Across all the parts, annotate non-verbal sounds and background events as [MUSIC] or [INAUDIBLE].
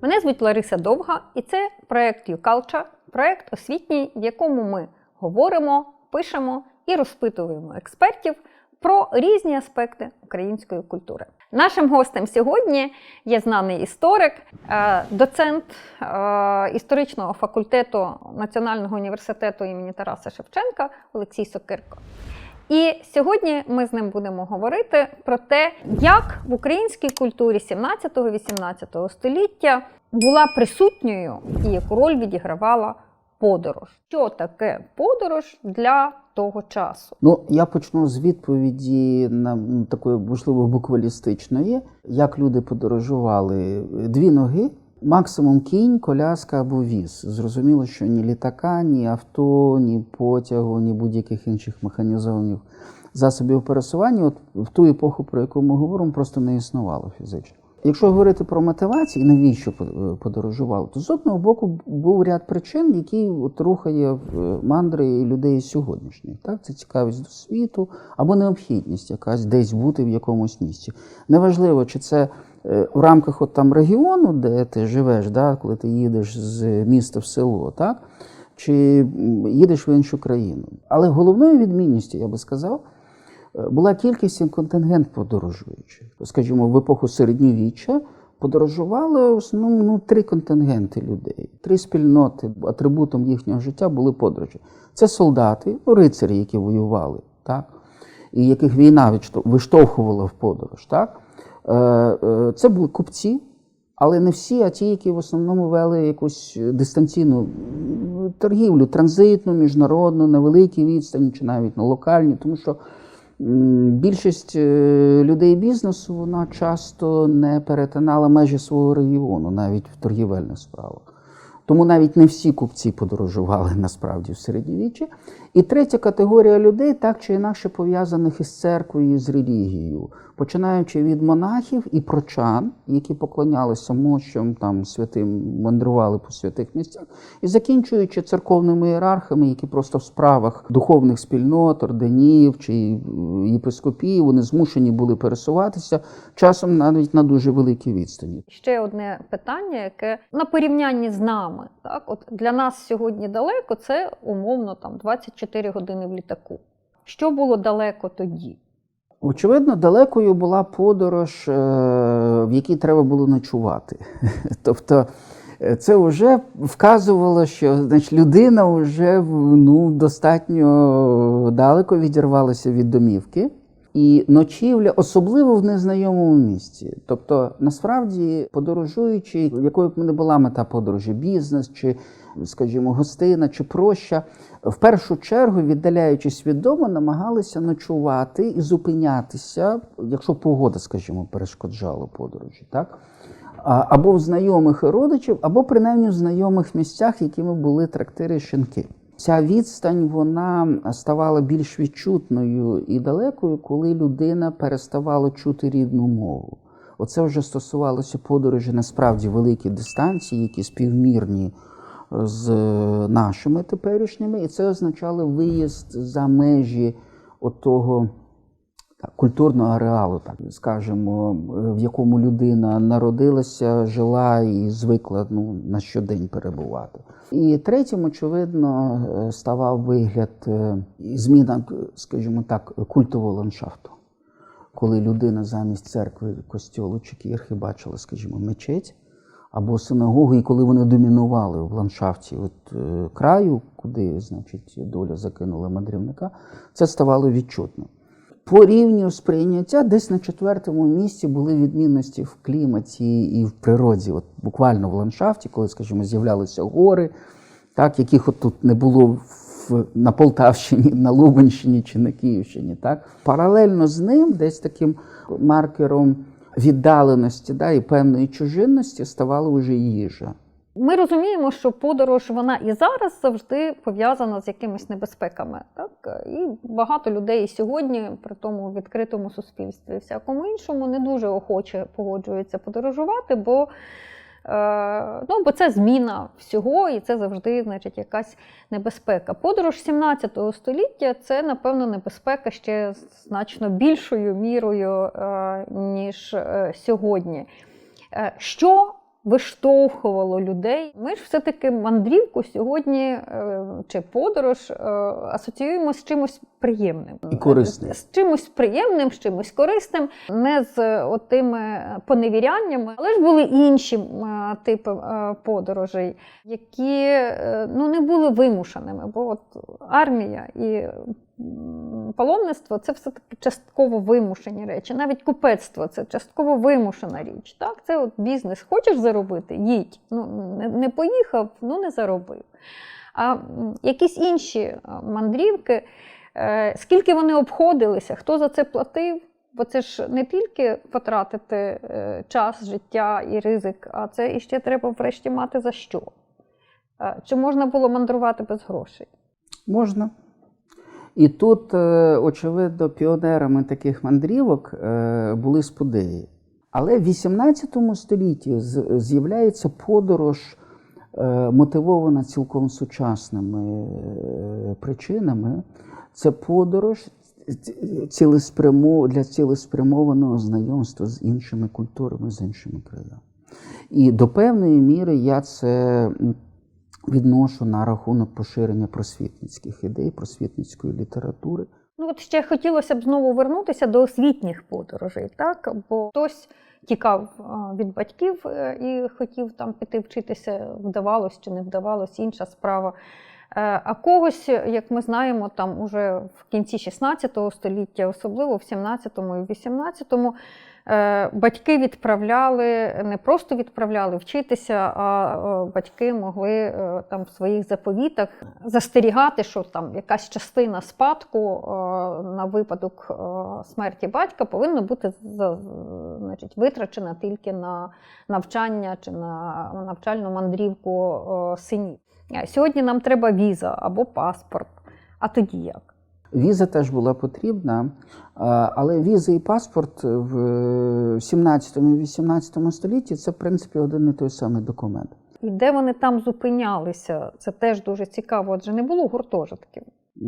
Мене звуть Лариса Довга, і це проект YouCulture, проект освітній, в якому ми говоримо, пишемо і розпитуємо експертів про різні аспекти української культури. Нашим гостем сьогодні є знаний історик, е, доцент е, історичного факультету Національного університету імені Тараса Шевченка Олексій Сокирко. І сьогодні ми з ним будемо говорити про те, як в українській культурі 17-18 століття була присутньою і яку роль відігравала подорож. Що таке подорож для того часу? Ну, я почну з відповіді на такої можливо буквалістичної. Як люди подорожували? Дві ноги, максимум кінь, коляска або віз. Зрозуміло, що ні літака, ні авто, ні потягу, ні будь-яких інших механізованих засобів пересування. От в ту епоху, про яку ми говоримо, просто не існувало фізично. Якщо говорити про мотивації, навіщо по- подорожували, то з одного боку був ряд причин, які от рухає е, мандри людей сьогоднішніх. Так? Це цікавість до світу або необхідність якась десь бути в якомусь місці. Неважливо, чи це е, в рамках от там регіону, де ти живеш, да? коли ти їдеш з міста в село, так? чи їдеш в іншу країну. Але головною відмінністю, я би сказав, е, була кількість і контингент подорожуючих. Скажімо, в епоху середньовіччя подорожували ну, три контингенти людей, три спільноти. Атрибутом їхнього життя були подорожі. Це солдати, ну, рицарі, які воювали, так? і яких війна виштовхувала в подорож. Так? Е, е, Це були купці, але не всі, а ті, які в основному вели якусь дистанційну торгівлю, транзитну, міжнародну, на великій відстані чи навіть на локальній, тому що більшість е, людей бізнесу вона часто не перетинала межі свого регіону, навіть в торгівельних справах. Тому навіть не всі купці подорожували [LAUGHS] насправді в середньовіччі. І третя категорія людей, так чи інакше пов'язаних із церквою і з релігією, починаючи від монахів і прочан, які поклонялися мощам, там святим мандрували по святих місцях, і закінчуючи церковними ієрархами, які просто в справах духовних спільнот, орденів чи е, єпископії вони змушені були пересуватися часом навіть на дуже великій відстані. Ще одне питання, яке на порівнянні з нами. Так, от для нас сьогодні далеко це умовно там 24 години в літаку. Що було далеко тоді? Очевидно, далекою була подорож, е, в якій треба було ночувати. [LAUGHS] Тобто е, це вже вказувало, що значить, людина вже ну, достатньо далеко відірвалася від домівки. І ночівля, особливо в незнайомому місці. Тобто, насправді, подорожуючи, якою б не була мета подорожі, бізнес, чи, скажімо, гостина, чи проща, в першу чергу, віддаляючись від дому, намагалися ночувати і зупинятися, якщо погода, скажімо, перешкоджала подорожі, так? Або в знайомих родичів, або принаймні в знайомих місцях, якими були трактири шинки. Ця відстань вона ставала більш відчутною і далекою, коли людина переставала чути рідну мову. Оце вже стосувалося подорожі насправді великі дистанції, які співмірні з нашими теперішніми, і це означало виїзд за межі отого так, культурного ареалу, так скажемо, в якому людина народилася, жила і звикла ну, на щодень перебувати. І третім, очевидно, е, ставав вигляд е, зміна, скажімо так, культового ландшафту. Коли людина замість церкви, костьолу чи кірхи бачила, скажімо, мечеть або синагогу, і коли вони домінували в ландшафті от, е, краю, куди, значить, доля закинула мандрівника, це ставало відчутно. По рівню сприйняття десь на четвертому місці були відмінності в кліматі і в природі, от буквально в ландшафті, коли, скажімо, з'являлися гори, так, яких от тут не було в, на Полтавщині, на Лубенщині чи на Київщині. Так. Паралельно з ним, десь таким маркером віддаленості да, і певної чужинності ставала вже їжа. Ми розуміємо, що подорож вона і зараз завжди пов'язана з якимись небезпеками. Так? І багато людей сьогодні, при тому відкритому суспільстві, всякому іншому, не дуже охоче погоджуються подорожувати, бо, е, ну, бо це зміна всього, і це завжди значить, якась небезпека. Подорож 17 століття це, напевно, небезпека ще значно більшою мірою, е, ніж е, сьогодні. Що виштовхувало людей. Ми ж все-таки мандрівку сьогодні е, чи подорож е, асоціюємо з чимось приємним. І корисним. З чимось приємним, з чимось корисним, не з е, отими поневіряннями, але ж були інші типи подорожей, які ну, не були вимушеними. Бо от армія і паломництво це все-таки частково вимушені речі. Навіть купецтво це частково вимушена річ. Так? Це от бізнес. Хочеш заробити? Їдь. Ну, не, поїхав, ну не заробив. А якісь інші мандрівки, е, скільки вони обходилися, хто за це платив? Бо це ж не тільки потратити е, час, життя і ризик, а це іще треба врешті мати за що. Чи можна було мандрувати без грошей? Можна. І тут, е, очевидно, піонерами таких мандрівок е, були сподеї. Але в 18 столітті з'являється подорож, е, мотивована цілком сучасними причинами. Це подорож для цілеспрямованого знайомства з іншими культурами, з іншими країнами. І до певної міри я це відношу на рахунок поширення просвітницьких ідей, просвітницької літератури. Ну, от ще хотілося б знову вернутися до освітніх подорожей, так? Бо хтось тікав від батьків е, і хотів там піти вчитися, вдавалось чи не вдавалось, інша справа. Е, А когось, як ми знаємо, там уже в кінці 16 століття, особливо в 17-му і 18-му, е, батьки відправляли, не просто відправляли вчитися, а е, батьки могли там в своїх заповітах застерігати, що там якась частина спадку на випадок смерті батька повинна бути значить, витрачена тільки на навчання чи на навчальну мандрівку синів. Е, Сьогодні нам треба віза або паспорт. А тоді як? Віза теж була потрібна, але віза і паспорт в 17 і 18 столітті це, в принципі, один і той самий документ. І де вони там зупинялися? Це теж дуже цікаво, адже не було гуртожитків.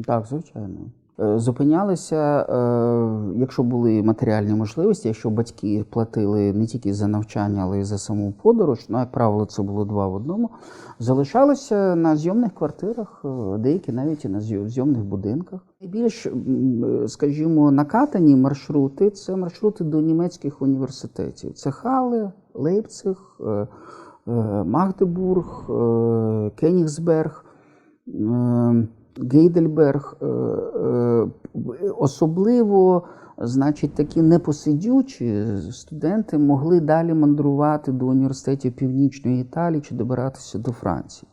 Так, звичайно. Е, Зупинялися, е, якщо були матеріальні можливості, якщо батьки платили не тільки за навчання, але й за саму подорож, ну, як правило, це було два в одному, залишалися на зйомних квартирах, е, деякі навіть і на зйомних будинках. Найбільш, скажімо, накатані маршрути це маршрути до німецьких університетів. Це Хале, Лейпциг, Магдебург, Кенігсберг. Гейдельберг, е, е, особливо, значить, такі непосидючі студенти могли далі мандрувати до університетів Північної Італії чи добиратися до Франції.